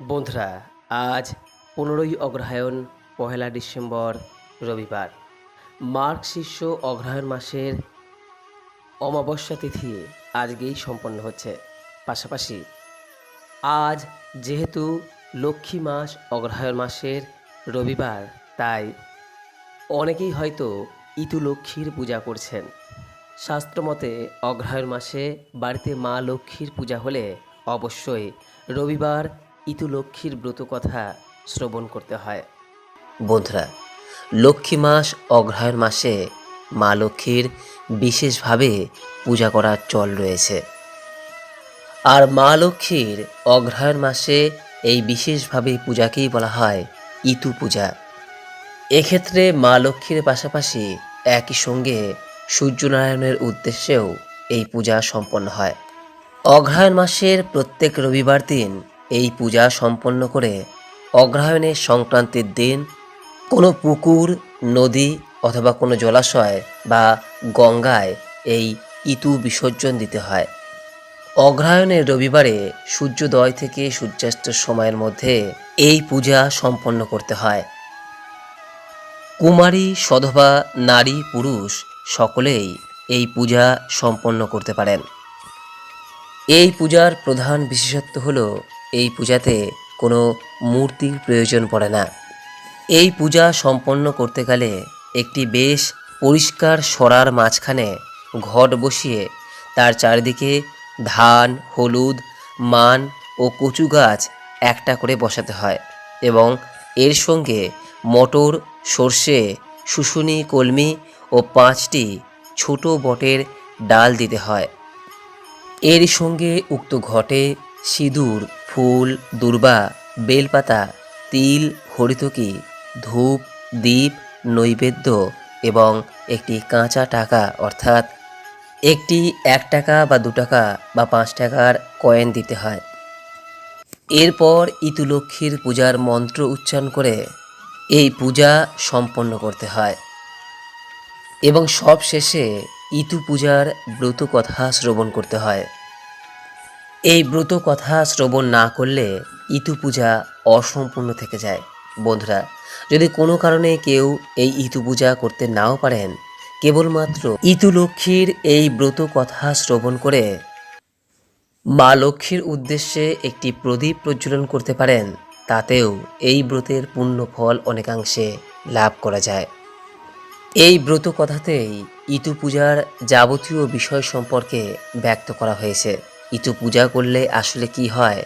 বন্ধুরা, আজ পনেরোই অগ্রহায়ণ, পহেলা ডিসেম্বর, রবিবার। মার্ক শিষ্য অগ্রহায়ণ মাসের অমাবস্যা তিথি আজকেই সম্পন্ন হচ্ছে। পাশাপাশি আজ যেহেতু লক্ষ্মী মাস অগ্রহায়ণ মাসের রবিবার, তাই অনেকেই হয়তো ইতু লক্ষ্মীর পূজা করছেন। শাস্ত্রমতে অগ্রহায়ণ মাসে বাড়িতে মা লক্ষ্মীর পূজা হলে অবশ্যই রবিবার ইতু লক্ষ্মীর ব্রত কথা শ্রবণ করতে হয়। বন্ধুরা, লক্ষ্মী মাস অগ্রহায়ণ মাসে মা লক্ষ্মীর বিশেষভাবে পূজা করার চল রয়েছে। আর মা লক্ষ্মীর অগ্রহায়ণ মাসে এই বিশেষভাবে পূজাকেই বলা হয় ইতু পূজা। এক্ষেত্রে মা লক্ষ্মীর পাশাপাশি একই সঙ্গে সূর্যনারায়ণের উদ্দেশ্যেও এই পূজা সম্পন্ন হয়। অগ্রহায়ণ মাসের প্রত্যেক রবিবার দিন এই পূজা সম্পন্ন করে অগ্রহায়ণের সংক্রান্তির দিন কোনো পুকুর, নদী অথবা কোনো জলাশয় বা গঙ্গায় এই ইতু বিসর্জন দিতে হয়। অগ্রহায়ণের রবিবারে সূর্যোদয় থেকে সূর্যাস্তের সময়ের মধ্যে এই পূজা সম্পন্ন করতে হয়। কুমারী সধবা নারী পুরুষ সকলেই এই পূজা সম্পন্ন করতে পারেন। এই পূজার প্রধান বিশেষত্ব হলো এই পূজাতে কোনো মূর্তির প্রয়োজন পড়ে না। এই পূজা সম্পন্ন করতে গেলে একটি বেশ পরিষ্কার সরার মাঝখানে ঘট বসিয়ে তার চারিদিকে ধান, হলুদ, মান ও কচু গাছ একটা করে বসাতে হয় এবং এর সঙ্গে মটর, সর্ষে, শুশুনি, কলমি ও পাঁচটি ছোট বটের ডাল দিতে হয়। এর সঙ্গে উক্ত ঘটে সিঁদুর ফুল, দুর্বা, বেলপাতা, তিল, হরিতকি, ধূপ, দীপ, নৈবেদ্য এবং একটি কাঁচা টাকা অর্থাৎ একটি এক টাকা বা দু টাকা বা পাঁচ টাকার কয়েন দিতে হয়। এরপর ইতুলক্ষ্মীর পূজার মন্ত্র উচ্চারণ করে এই পূজা সম্পন্ন করতে হয় এবং সব শেষে ইতু পূজার ব্রত কথা শ্রবণ করতে হয়। এই ব্রত কথা শ্রবণ না করলে ইতু পূজা অসম্পূর্ণ থেকে যায়। বন্ধুরা, যদি কোনো কারণে কেউ এই ইতু পূজা করতে নাও পারেন, কেবলমাত্র ইতু লক্ষ্মীর এই ব্রত কথা শ্রবণ করে মা লক্ষ্মীর উদ্দেশ্যে একটি প্রদীপ প্রজ্বলন করতে পারেন, তাতেও এই ব্রতের পূর্ণ ফল অনেকাংশে লাভ করা যায়। এই ব্রত কথাতেই ইতু পূজার যাবতীয় বিষয় সম্পর্কে ব্যক্ত করা হয়েছে। ইতু পূজা করলে আসলে কি হয়?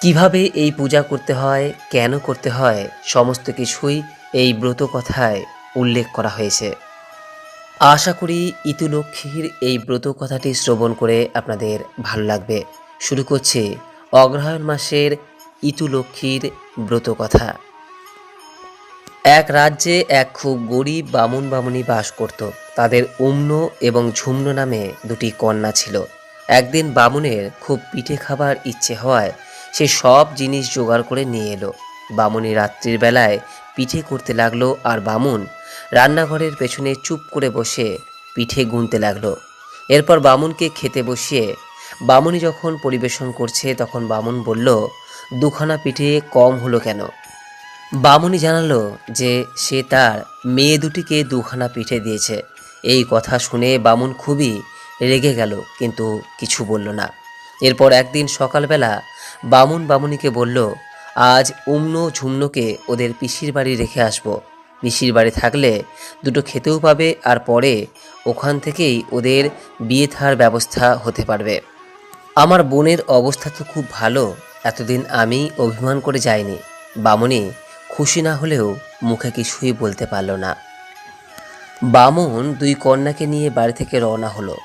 কীভাবে এই পূজা করতে হয়? কেন করতে হয়? সমস্ত কিছুই এই ব্রত কথায় উল্লেখ করা হয়েছে। আশা করি ইতুলক্ষ্মীর এই ব্রত কথাটি শ্রবণ করে আপনাদের ভালো লাগবে। শুরু করছে অগ্রহায়ণ মাসের ইতুলক্ষ্মীর ব্রত কথা। এক রাজ্যে এক খুব গরিব বামুন বামুনি বাস করত। তাদের উম্ন এবং ঝুম্ন নামে দুটি কন্যা ছিল। একদিন বামুনের খুব পিঠে খাবার ইচ্ছে হওয়ায় সে সব জিনিস জোগাড় করে নিয়ে এলো। বামুনি রাত্রির বেলায় পিঠে করতে লাগল আর বামুন রান্নাঘরের পেছনে চুপ করে বসে পিঠে গুনতে লাগল। এরপর বামুনকে খেতে বসিয়ে বামুনি যখন পরিবেশন করছে তখন বামুন বলল, দুখানা পিঠে কম হলো কেন? বামুনি জানালো যে সে তার মেয়ে দুটিকে দুখানা পিঠে দিয়েছে। এই কথা শুনে বামুন খুবই রেগে গেল, কিন্তু কিছু বলল না। এরপর একদিন সকালবেলা বামুন বামুনিকে বলল, আজ উম্ন ঝুমনোকে ওদের পিসির বাড়ি রেখে আসব। পিসির বাড়ি থাকলে দুটো খেতেও পাবে আর পরে ওখান থেকেই ওদের বিয়ে থার ব্যবস্থা হতে পারবে। আমার বোনের অবস্থা তো খুব ভালো, এতদিন আমি অভিমান করে যাইনি। বামুনি খুশি না হলেও মুখে কিছুই বলতে পারল না। বামুন দুই কন্যাকে নিয়ে বাড়ি থেকে রওনা হলো।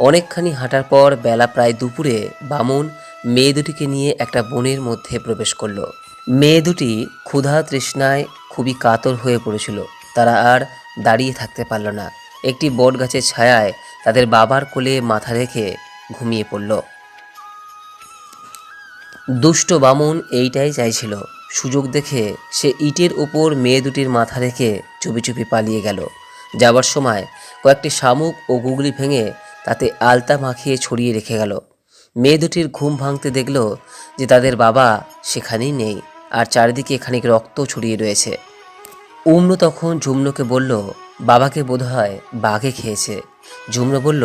অনেকখানি হাঁটার পর বেলা প্রায় দুপুরে বামুন মেয়ে দুটিকে নিয়ে একটা বনের মধ্যে প্রবেশ করল। মেয়ে দুটি ক্ষুধা তৃষ্ণায় খুবই কাতর হয়ে পড়েছিল। তারা আর দাঁড়িয়ে থাকতে পারল না। একটি বট গাছের ছায়ায় তাদের বাবার কোলে মাথা রেখে ঘুমিয়ে পড়ল। দুষ্ট বামুন এইটাই চাইছিল। সুযোগ দেখে সে ইটের ওপর মেয়ে দুটির মাথা রেখে চুপি চুপি পালিয়ে গেল। যাবার সময় কয়েকটি শামুক ও গুগলি ভেঙে তাতে আলতা মাখিয়ে ছড়িয়ে রেখে গেল। মেয়ে দুটির ঘুম ভাঙতে দেখল যে তাদের বাবা সেখানেই নেই আর চারিদিকে খানিক রক্ত ছড়িয়ে রয়েছে। উমনু তখন ঝুমনুকে বলল, বাবাকে বোধহয় বাঘে খেয়েছে। ঝুমনু বলল,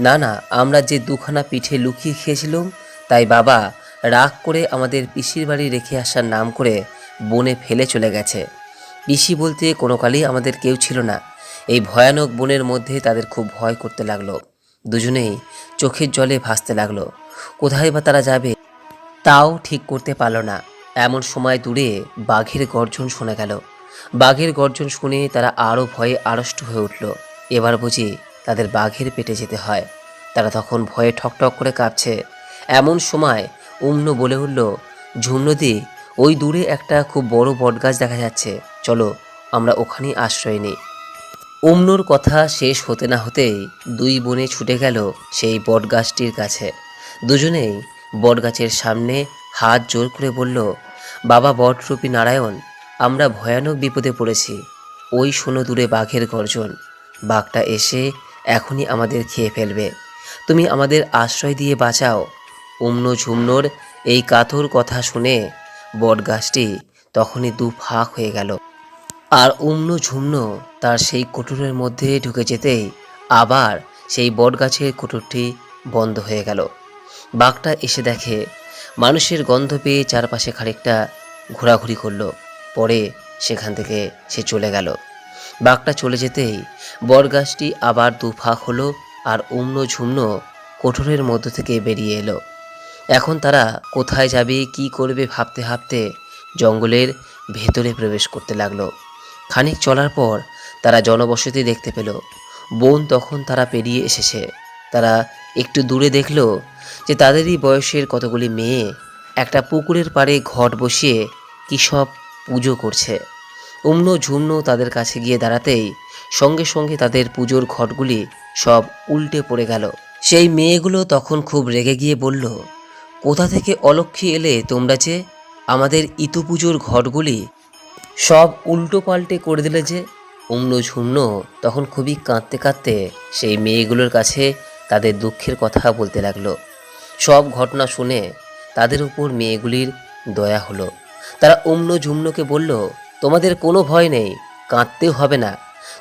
না না, আমরা যে দুখানা পিঠে লুকিয়ে খেয়েছিলাম, তাই বাবা রাগ করে আমাদের পিসির বাড়ি রেখে আসার নাম করে বনে ফেলে চলে গেছে। পিসি বলতে কোনো কালই আমাদের কেউ ছিল না। এই ভয়ানক বনের মধ্যে তাদের খুব ভয় করতে লাগল। দুজনেই চোখের জলে ভাসতে লাগল। কোথায় বা তারা যাবে, তাও ঠিক করতে পারল না। এমন সময় দূরে বাঘের গর্জন শোনা গেল। বাঘের গর্জন শুনে তারা আরও ভয়ে আড়ষ্ট হয়ে উঠল। এবার বুঝি তাদের বাঘের পেটে যেতে হয়। তারা তখন ভয়ে ঠকঠক করে কাঁপছে। এমন সময় উম্ন বলে উঠল ঝুমনদি ওই দূরে একটা খুব বড় বটগাছ দেখা যাচ্ছে। চলো, আমরা ওখানেই আশ্রয় নিই। উমনুর কথা শেষ হতে না হতেই দুই বোনে ছুটে গেল সেই বটগাছটির কাছে। দুজনেই বটগাছের সামনে হাত জোর করে বলল, বাবা বটরূপী নারায়ণ, আমরা ভয়ানক বিপদে পড়েছি। ওই শোনো দূরে বাঘের গর্জন। বাঘটা এসে এখনই আমাদের খেয়ে ফেলবে। তুমি আমাদের আশ্রয় দিয়ে বাঁচাও। উমনো ঝুমনোর এই কাতর কথা শুনে বটগাছটি তখনই দু ফাঁক হয়ে গেল। আর উম্ন ঝুমনো তার সেই কুটুরের মধ্যে ঢুকে যেতেই আবার সেই বটগাছের কুটুরটি বন্ধ হয়ে গেল। বাঘটা এসে দেখে মানুষের গন্ধ পেয়ে চারপাশে খানিকটা ঘোরাঘুরি করল। পরে সেখান থেকে সে চলে গেল। বাঘটা চলে যেতেই বটগাছটি আবার দুফাক হলো আর উম্ন ঝুমনো কোঠরের মধ্য থেকে বেরিয়ে এলো। এখন তারা কোথায় যাবে, কি করবে ভাবতে ভাবতে জঙ্গলের ভেতরে প্রবেশ করতে লাগল। খানিক চলার পর তারা জনবসতি দেখতে পেল। বোন তখন তারা পেরিয়ে এসেছে। তারা একটু দূরে দেখল যে তাদেরই বয়সের কতগুলি মেয়ে একটা পুকুরের পাড়ে ঘট বসিয়ে কী সব পুজো করছে। উম্ন ঝুমন তাদের কাছে গিয়ে দাঁড়াতেই সঙ্গে সঙ্গে তাদের পুজোর ঘটগুলি সব উল্টে পড়ে গেল। সেই মেয়েগুলো তখন খুব রেগে গিয়ে বলল, কোথা থেকে অলক্ষী এলে তোমরা যে আমাদের ইতু পুজোর ঘটগুলি সব উল্টো পাল্টে করে দিলে যে? উম্ন ঝুমন তখন খুবই কাঁদতে কাঁদতে সেই মেয়েগুলোর কাছে তাদের দুঃখের কথা বলতে লাগল। সব ঘটনা শুনে তাদের উপর মেয়েগুলির দয়া হলো। তারা উম্ন ঝুমনোকে বলল, তোমাদের কোনো ভয় নেই, কাঁদতেও হবে না।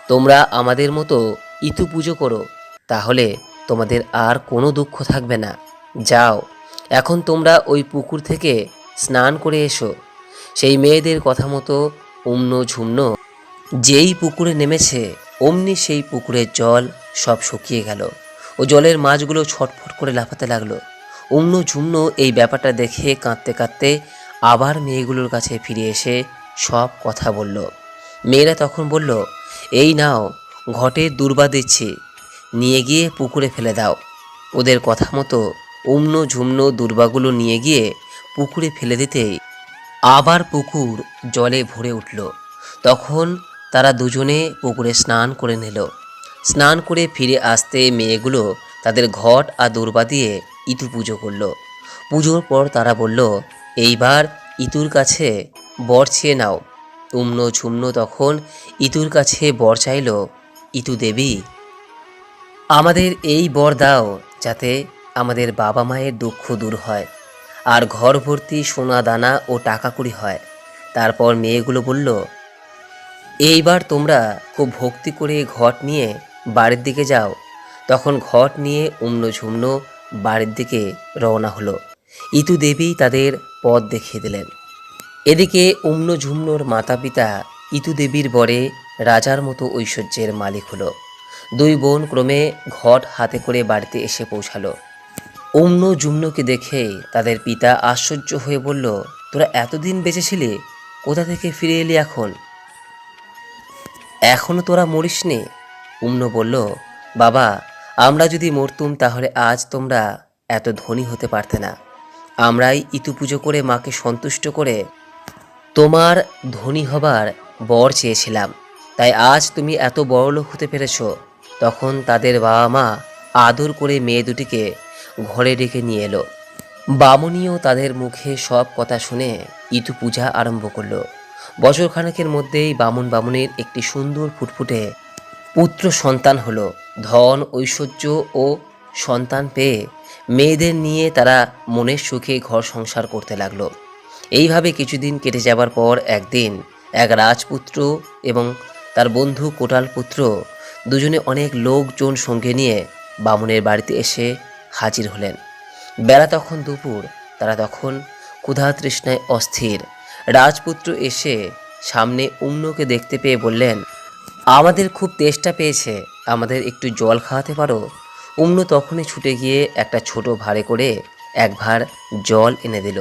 তোমরা আমাদের মতো ইতু পুজো করো, তাহলে তোমাদের আর কোনো দুঃখ থাকবে না। যাও, এখন তোমরা ওই পুকুর থেকে স্নান করে এসো। সেই মেয়েদের কথা মতো উম্ন ঝুমন যেই পুকুরে নেমেছে, অমনি সেই পুকুরের জল সব শুকিয়ে গেল। ও জলের মাছগুলো ছটফট করে লাফাতে লাগল। উম্ন ঝুমন এই ব্যাপারটা দেখে কাঁদতে কাঁদতে আবার মেয়েগুলোর কাছে ফিরে এসে সব কথা বলল। মেয়েরা তখন বলল, এই নাও, ঘটে দুর্বা দিচ্ছি। নিয়ে গিয়ে পুকুরে ফেলে দাও। ওদের কথা মতো উম্ন ঝুমন দুর্বাগুলো নিয়ে গিয়ে পুকুরে ফেলে দিতেই আবার পুকুর জলে ভরে উঠল। তখন তারা দুজনে পুকুরে স্নান করে নিল। স্নান করে ফিরে আসতে মেয়েগুলো তাদের ঘট আর দুর্বা দিয়ে ইতু পুজো করল। পুজোর পর তারা বলল, এইবার ইতুর কাছে বর চেয়ে নাও। উম্ন ঝুমনো তখন ইতুর কাছে বর চাইল ইতু দেবী, আমাদের এই বর দাও যাতে আমাদের বাবা মায়ের দুঃখ দূর হয় আর ঘর ভর্তি সোনা দানা ও টাকা কুড়ি হয়। তারপর মেয়েগুলো বলল এইবার তোমরা খুব ভক্তি করে ঘট নিয়ে বাড়ির দিকে যাও। তখন ঘট নিয়ে উম্ন ঝুমনো বাড়ির দিকে রওনা হলো। ইতু দেবী তাদের পথ দেখিয়ে দিলেন। এদিকে উম্ন ঝুমনোর মাতা পিতা ইতু দেবীর বরে রাজার মতো ঐশ্বর্যের মালিক হলো। দুই বোন ক্রমে ঘট হাতে করে বাড়িতে এসে পৌঁছালো। অম্ন জুম্নকে দেখে তাদের পিতা আশ্চর্য হয়ে বলল, তোরা এতদিন বেঁচেছিলি কোথা থেকে ফিরে এলি এখন? এখনও তোরা মরিসনি উম্ন বলল, বাবা, আমরা যদি মরতুম তাহলে আজ তোমরা এত ধনী হতে পারতে না। আমরাই ইতু পুজো করে মাকে সন্তুষ্ট করে তোমার ধনী হবার বর চেয়েছিলাম। তাই আজ তুমি এত বড়লোক হতে পেরেছ। তখন তাদের বাবা মা আদর করে মেয়ে দুটিকে ঘরে ডেকে নিয়ে এলো। বামুনিও তাদের মুখে সব কথা শুনে ইতু পূজা আরম্ভ করল। বছরখানেকের মধ্যেই বামুন বামুনের একটি সুন্দর ফুটফুটে পুত্র সন্তান হলো। ধন, ঐশ্বর্য ও সন্তান পেয়ে মেয়েদের নিয়ে তারা মনের সুখে ঘর সংসার করতে লাগল। এইভাবে কিছুদিন কেটে যাবার পর একদিন এক রাজপুত্র এবং তার বন্ধু কোটাল পুত্র দুজনে অনেক লোকজন সঙ্গে নিয়ে বামুনের বাড়িতে এসে হাজির হলেন। বেলা তখন দুপুর, তারা তখন ক্ষুধা তৃষ্ণায় অস্থির। রাজপুত্র এসে সামনে উম্নকে দেখতে পেয়ে বললেন, আমাদের খুব তেষ্টা পেয়েছে, আমাদের একটু জল খাওয়াতে পারো? উম্ন তখনই ছুটে গিয়ে একটা ছোট ভাড়ে করে এক ভার জল এনে দিল।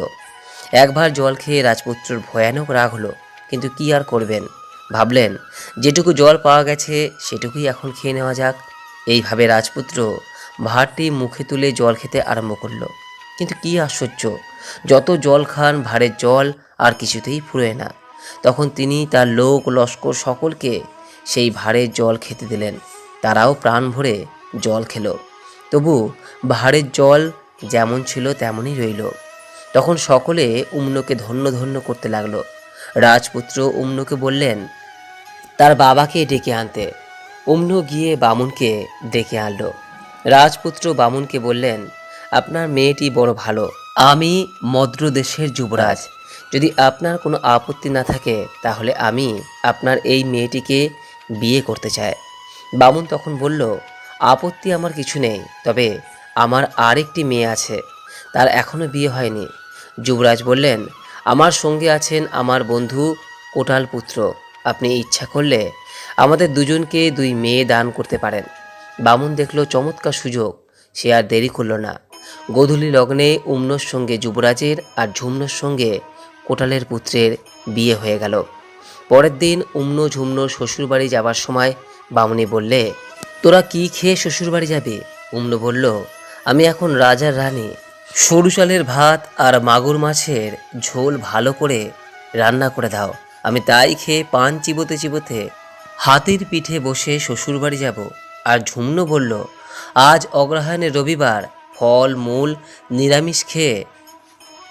এক ভার জল খেয়ে রাজপুত্রর ভয়ানক রাগ হলো, কিন্তু কি আর করবেন? ভাবলেন, যেটুকু জল পাওয়া গেছে, সেটুকুই এখন খেয়ে নেওয়া যাক। এইভাবে রাজপুত্র ভাঁড়টি মুখে তুলে জল খেতে আরম্ভ করল। কিন্তু কি আশ্চর্য, যত জল খান ভাঁড়ের জল আর কিছুতেই ফুরোয় না। তখন তিনি তার লোক, লস্কর সকলকে সেই ভাঁড়ের জল খেতে দিলেন। তারাও প্রাণ ভরে জল খেলো। তবু ভাঁড়ের জল যেমন ছিল তেমনই রইল। তখন সকলে উম্নকে ধন্য ধন্য করতে লাগল। রাজপুত্র উম্নকে বললেন, তার বাবাকে ডেকে আনতে। উম্ন গিয়ে বামুনকে ডেকে আনলো। রাজপুত্র বামুনকে বললেন, আপনার মেয়েটি বড় ভালো। আমি মদ্রদেশের যুবরাজ। যদি আপনার কোনো আপত্তি না থাকে, তাহলে আমি আপনার এই মেয়েটিকে বিয়ে করতে চাই। বামুন তখন বলল, আপত্তি আমার কিছু নেই, তবে আমার আরেকটি মেয়ে আছে, তার এখনও বিয়ে হয়নি। যুবরাজ বললেন, আমার সঙ্গে আছেন আমার বন্ধু কোটাল পুত্র, আপনি ইচ্ছা করলে আমাদের দুজনকে দুই মেয়ে দান করতে পারেন। বামুন দেখল চমৎকার সুযোগ, সে আর দেরি করল না। গোধূলি লগ্নে উম্নর সঙ্গে যুবরাজের আর ঝুমনোর সঙ্গে কোটালের পুত্রের বিয়ে হয়ে গেল। পরের দিন উম্ন ঝুমনোর শ্বশুরবাড়ি যাবার সময় বামুনি বললে, তোরা কি খেয়ে শ্বশুরবাড়ি যাবে? উম্ন বলল, আমি এখন রাজার রানী। সরু চালের ভাত আর মাগুর মাছের ঝোল ভালো করে রান্না করে দাও। আমি তাই খেয়ে পান চিবোতে চিবোতে হাতির পিঠে বসে শ্বশুরবাড়ি যাব। আর ঝুমনো বলল, আজ অগ্রহায়ণের রবিবার ফল, মূল নিরামিষ খেয়ে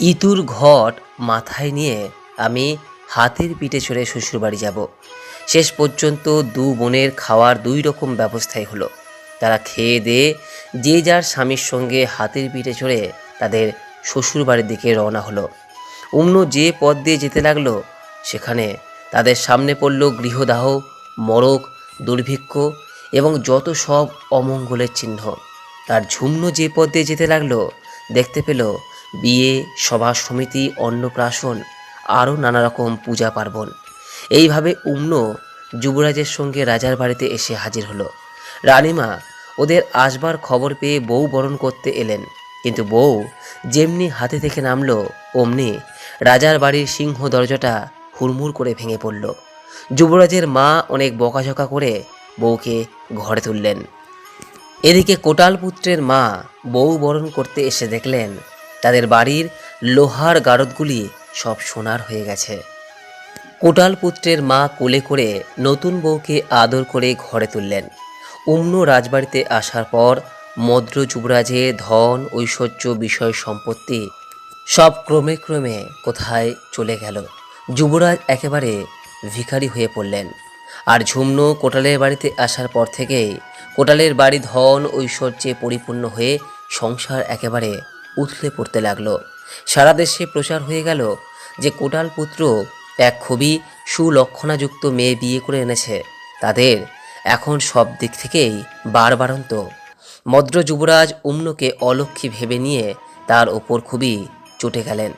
ইতুর ঘট মাথায় নিয়ে আমি হাতের পিঠে চড়ে শ্বশুরবাড়ি যাব। শেষ পর্যন্ত দু বোনের খাওয়ার দুই রকম ব্যবস্থাই হলো। তারা খেয়ে দিয়ে যে যার স্বামীর সঙ্গে হাতির পিঠে চড়ে তাদের শ্বশুরবাড়ির দিকে রওনা হলো। অন্য যে পথ দিয়ে যেতে লাগল, সেখানে তাদের সামনে পড়ল গৃহদাহ, মরক, দুর্ভিক্ষ এবং যত সব অমঙ্গলের চিহ্ন। তার ঝুমনো যে পথ দিয়ে যেতে লাগল, দেখতে পেল বিয়ে, সভা, সমিতি, অন্নপ্রাশন, আরও নানা রকম পূজা পার্বণ। এইভাবে উম্ন যুবরাজের সঙ্গে রাজার বাড়িতে এসে হাজির হলো। রানীমা ওদের আসবার খবর পেয়ে বউ বরণ করতে এলেন। কিন্তু বউ যেমনি হাতে থেকে নামলো, অমনি রাজার বাড়ির সিংহ দরজাটা হুড়মুড় করে ভেঙে পড়ল। যুবরাজের মা অনেক বকাঝকা করে বউকে ঘরে তুললেন। এদিকে কোটাল পুত্রের মা বউ বরণ করতে এসে দেখলেন তাদের বাড়ির লোহার গারদগুলি সব সোনার হয়ে গেছে। কোটাল পুত্রের মা কোলে করে নতুন বউকে আদর করে ঘরে তুললেন। উম্ন রাজবাড়িতে আসার পর মদ্র যুবরাজের ধন, ঐশ্বর্য, বিষয় সম্পত্তি সব ক্রমে ক্রমে কোথায় চলে গেল। যুবরাজ একেবারে ভিখারি হয়ে পড়লেন। আর ঝুমনু কোটালের বাড়িতে আসার পর থেকেই কোটালের বাড়ি ধন, ঐশ্বর্যে পরিপূর্ণ হয়ে সংসার একেবারে উথলে পড়তে লাগল। সারা দেশে প্রচার হয়ে গেল যে কোটাল পুত্র এক খুবই সুলক্ষণাযুক্ত মেয়ে বিয়ে করে এনেছে। তাদের এখন সব দিক থেকেই বারবারন্ত। মদ্র যুবরাজ উম্নকে অলক্ষী ভেবে নিয়ে তার ওপর খুবই চটে গেলেন।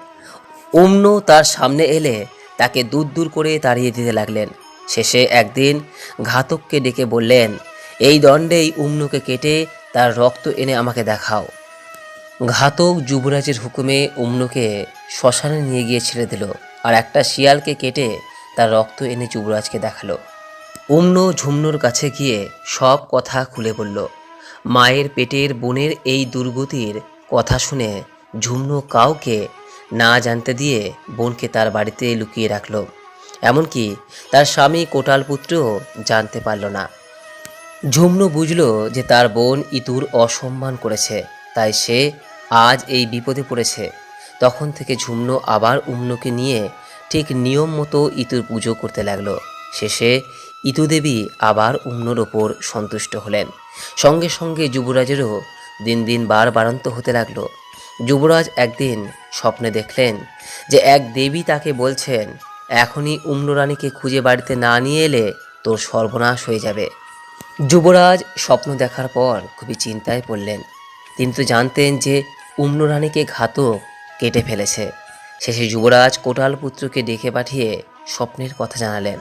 উম্ন তার সামনে এলে তাকে দূর দূর করে তাড়িয়ে দিতে লাগলেন। শেষে একদিন ঘাতককে ডেকে বললেন, এই দণ্ডেই উম্নকে কেটে তার রক্ত এনে আমাকে দেখাও। ঘাতক যুবরাজের হুকুমে উম্নকে শ্মশানে নিয়ে গিয়ে ছেড়ে দিল আর একটা শিয়ালকে কেটে তার রক্ত এনে যুবরাজকে দেখাল। উম্ন ঝুমনুর কাছে গিয়ে সব কথা খুলে বলল। মায়ের পেটের বোনের এই দুর্গতির কথা শুনে ঝুমনু কাউকে না জানতে দিয়ে বোনকে তার বাড়িতে লুকিয়ে রাখল। এমনকি তার স্বামী কোটাল পুত্রও জানতে পারল না। ঝুমনু বুঝল যে তার বোন ইতুর অসম্মান করেছে। তাই সে আজ এই বিপদে পড়েছে। তখন থেকে ঝুমনু আবার উম্নকে নিয়ে ঠিক নিয়ম মতো ইতুর পুজো করতে লাগল। শেষে ইতু দেবী আবার উম্নর ওপর সন্তুষ্ট হলেন। সঙ্গে সঙ্গে যুবরাজেরও দিন দিন বার বাড়ন্ত হতে লাগল। যুবরাজ একদিন স্বপ্নে দেখলেন যে এক দেবী তাকে বলছেন, এখনই উম্নরানীকে খুঁজে বাড়িতে না নিয়ে এলে তোর সর্বনাশ হয়ে যাবে। যুবরাজ স্বপ্ন দেখার পর খুবই চিন্তায় পড়লেন। তিনি তো জানতেন যে উম্নরানীকে ঘাতক কেটে ফেলেছে। শেষে যুবরাজ কোটাল পুত্রকে ডেকে পাঠিয়ে স্বপ্নের কথা জানালেন।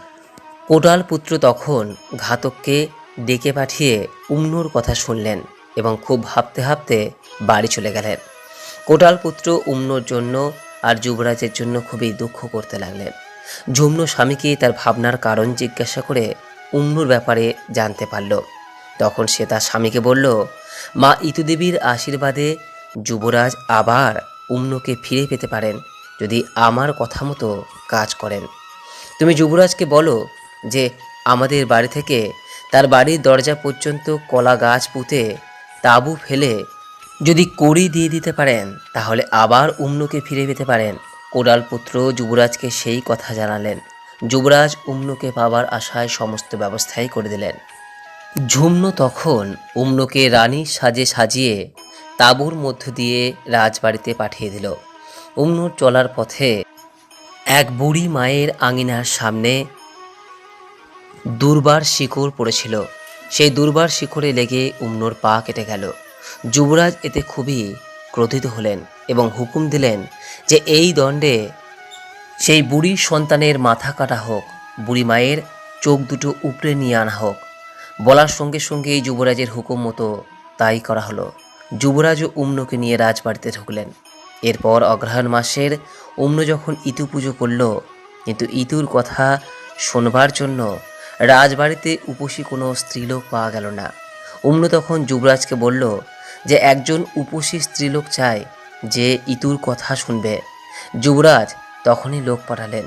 কোটাল পুত্র তখন ঘাতককে ডেকে পাঠিয়ে উম্নুর কথা শুনলেন এবং খুব ভাবতে ভাবতে বাড়ি চলে গেলেন। কোটাল পুত্র উম্নুর জন্য আর যুবরাজের জন্য খুবই দুঃখ করতে লাগলেন। যুম্ন স্বামীকে তার ভাবনার কারণ জিজ্ঞাসা করে উম্নুর ব্যাপারে জানতে পারল। তখন সে তার স্বামীকে বলল, মা ইতুদেবীর আশীর্বাদে যুবরাজ আবার উম্নকে ফিরে পেতে পারেন যদি আমার কথা মতো কাজ করেন। তুমি যুবরাজকে বলো যে আমাদের বাড়ি থেকে তার বাড়ির দরজা পর্যন্ত কলা গাছ পুঁতে তাঁবু ফেলে যদি কড়ি দিয়ে দিতে পারেন, তাহলে আবার উম্নকে ফিরে পেতে পারেন। কোডাল পুত্র যুবরাজকে সেই কথা জানালেন। যুবরাজ উম্নকে পাবার আশায় সমস্ত ব্যবস্থাই করে দিলেন। ঝুমনু তখন উম্নুকে রানীর সাজে সাজিয়ে তাঁবুর মধ্য দিয়ে রাজবাড়িতে পাঠিয়ে দিল। উম্নুর চলার পথে এক বুড়ি মায়ের আঙিনার সামনে দুর্বার শিকড় পড়েছিল। সেই দুর্বার শিকড়ে লেগে উম্নুর পা কেটে গেল। যুবরাজ এতে খুবই ক্রোধিত হলেন এবং হুকুম দিলেন যে এই দণ্ডে সেই বুড়ি সন্তানের মাথা কাটা হোক, বুড়ি মায়ের চোখ দুটো উপড়ে নিয়ে আনা হোক। বলার সঙ্গে সঙ্গেই যুবরাজের হুকুম মতো তাই করা হলো। যুবরাজ ও উম্নকে নিয়ে রাজবাড়িতে ঢুকলেন। এরপর অগ্রহায়ণ মাসের উম্ন যখন ইতু পুজো করল, কিন্তু ইতুর কথা শোনবার জন্য রাজবাড়িতে উপসী কোনো স্ত্রীলোক পাওয়া গেল না। উম্ন তখন যুবরাজকে বলল যে, একজন উপসী স্ত্রীলোক চায় যে ইতুর কথা শুনবে। যুবরাজ তখনই লোক পাঠালেন।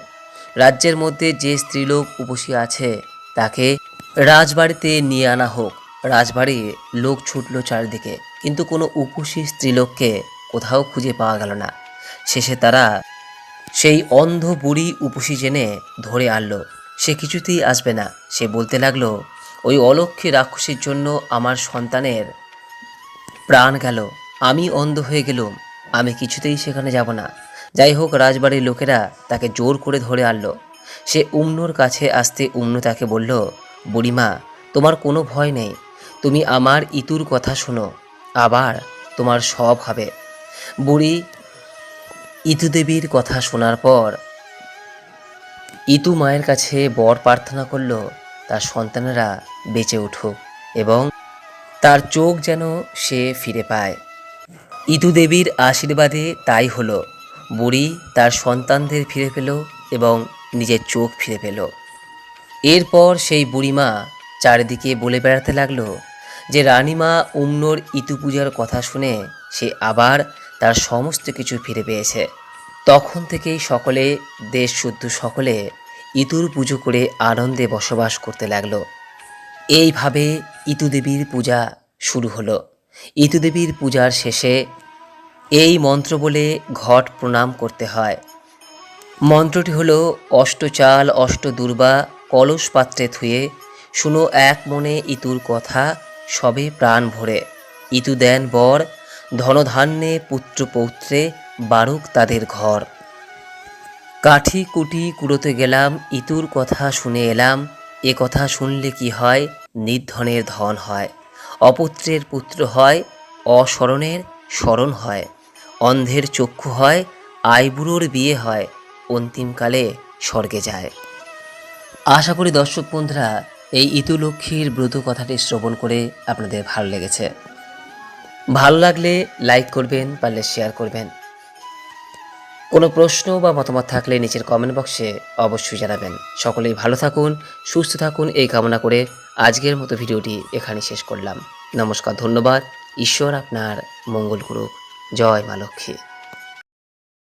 রাজ্যের মধ্যে যে স্ত্রীলোক উপসী আছে, তাকে রাজবাড়িতে নিয়ে আনা হোক। রাজবাড়ি লোক ছুটল চারিদিকে, কিন্তু কোনো উপসী স্ত্রীলোককে কোথাও খুঁজে পাওয়া গেল না। শেষে তারা সেই অন্ধ বুড়ি উপসী জেনে ধরে আনলো, সে কিছুতেই আসবে না। সে বলতে লাগল, ওই অলক্ষী রাক্ষসীর জন্য আমার সন্তানের প্রাণ গেল। আমি অন্ধ হয়ে গেলুম। আমি কিছুতেই সেখানে যাব না। যাই হোক, রাজবাড়ির লোকেরা তাকে জোর করে ধরে আনলো। সে উম্নুর কাছে আসতে উম্নু তাকে বলল বুড়িমা, তোমার কোনো ভয় নেই। তুমি আমার ইতুর কথা শোনো, আবার তোমার সব হবে। বুড়ি ইতু দেবীর কথা শোনার পর ইতু মায়ের কাছে বর প্রার্থনা করল, তার সন্তানেরা বেঁচে উঠুক এবং তার চোখ যেন সে ফিরে পায়। ইতু দেবীর আশীর্বাদে তাই হলো, বুড়ি তার সন্তানদের ফিরে পেল এবং নিজের চোখ ফিরে পেল। এরপর সেই বুড়িমা চারিদিকে বলে বেড়াতে লাগল যে রানীমা উম্নর ইতু পূজার কথা শুনে সে আবার তার সমস্ত কিছু ফিরে পেয়েছে। তখন থেকেই সকলে দেশ শুদ্ধ সকলে ইতুর পুজো করে আনন্দে বসবাস করতে লাগল। এইভাবে ইতুদেবীর পূজা শুরু হলো। ইতুদেবীর পূজার শেষে এই মন্ত্র বলে ঘট প্রণাম করতে হয়। মন্ত্রটি হলো, অষ্টচাল অষ্ট দুর্বা কলস পাত্রে থুয়ে, শুনো এক মনে ইতুর কথা, সবে প্রাণ ভরে। ইতু দেন বর, ধনধান্যে পুত্র পৌত্রে, বারুক তাদের ঘর। কাঠি কুটি কুড়োতে গেলাম, ইতুর কথা শুনে এলাম, এ কথা শুনলে কি হয়, নির্ধনের ধন হয়। অপুত্রের পুত্র হয় অস্মরণের স্মরণ হয়। অন্ধের চক্ষু হয়, আইবুড়োর বিয়ে হয়। অন্তিমকালে স্বর্গে যায়। আশা করি দর্শক বন্ধুরা, এই ইতুলক্ষ্মীর ব্রত কথাটি শ্রবণ করে আপনাদের ভালো লেগেছে। ভালো লাগলে লাইক করবেন, পারলে শেয়ার করবেন। কোনো প্রশ্ন বা মতামত থাকলে নিচের কমেন্ট বক্সে অবশ্যই জানাবেন। সকলেই ভালো থাকুন, সুস্থ থাকুন, এই কামনা করে আজকের মতো ভিডিওটি এখানে শেষ করলাম। নমস্কার, ধন্যবাদ। ঈশ্বর আপনার মঙ্গল করুক। জয় মা লক্ষ্মী।